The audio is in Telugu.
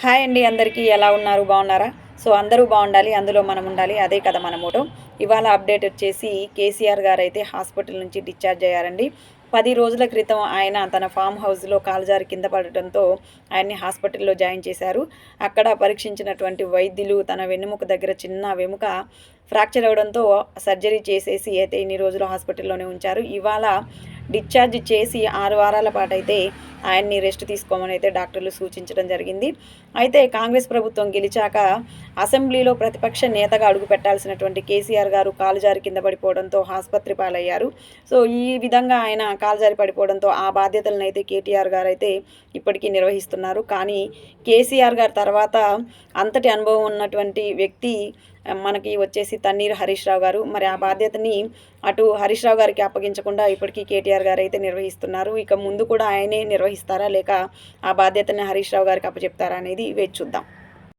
హాయ్ అండి అందరికీ ఎలా ఉన్నారు? బాగున్నారా? సో అందరూ బాగుండాలి అందులో మనం ఉండాలి అదే కదా మన మోటో ఇవాళ అప్డేట్ వచ్చేసి కేసీఆర్ గారు అయితే హాస్పిటల్ నుంచి డిశ్చార్జ్ అయ్యారండి. పది రోజుల క్రితం ఆయన తన ఫామ్ హౌస్లో కాలుజారి కింద పడటంతో ఆయన్ని హాస్పిటల్లో జాయిన్ చేశారు. అక్కడ పరీక్షించినటువంటి వైద్యులు తన వెన్నుముక దగ్గర చిన్న వెముక ఫ్రాక్చర్ అవడంతో సర్జరీ చేసేసి అయితే ఇన్ని రోజులు హాస్పిటల్లోనే ఉంచారు. ఇవాళ డిశ్చార్జ్ చేసి ఆరు వారాల పాటు అయితే ఆయన్ని రెస్ట్ తీసుకోమని అయితే డాక్టర్లు సూచించడం జరిగింది. అయితే కాంగ్రెస్ ప్రభుత్వం గెలిచాక అసెంబ్లీలో ప్రతిపక్ష నేతగా అడుగుపెట్టాల్సినటువంటి కేసీఆర్ గారు కాలుజారి కింద పడిపోవడంతో ఆసుపత్రి పాలయ్యారు. సో ఈ విధంగా ఆయన కాలుజారి పడిపోవడంతో ఆ బాధ్యతలను అయితే కేటీఆర్ గారు అయితే ఇప్పటికీ నిర్వహిస్తున్నారు. కానీ కేసీఆర్ గారు తర్వాత అంతటి అనుభవం ఉన్నటువంటి వ్యక్తి మనకి వచ్చేసి తన్నీరు హరీష్ రావు గారు. మరి ఆ బాధ్యతని అటు హరీష్ రావు గారికి అప్పగించకుండా ఇప్పటికీ కేటీఆర్ గారు అయితే నిర్వహిస్తున్నారు. ఇక ముందు కూడా ఆయనే నిర్వహిస్తారా లేక ఆ బాధ్యతని హరీష్ రావు గారికి అప్పచెప్తారా అనేది వేచి చూద్దాం.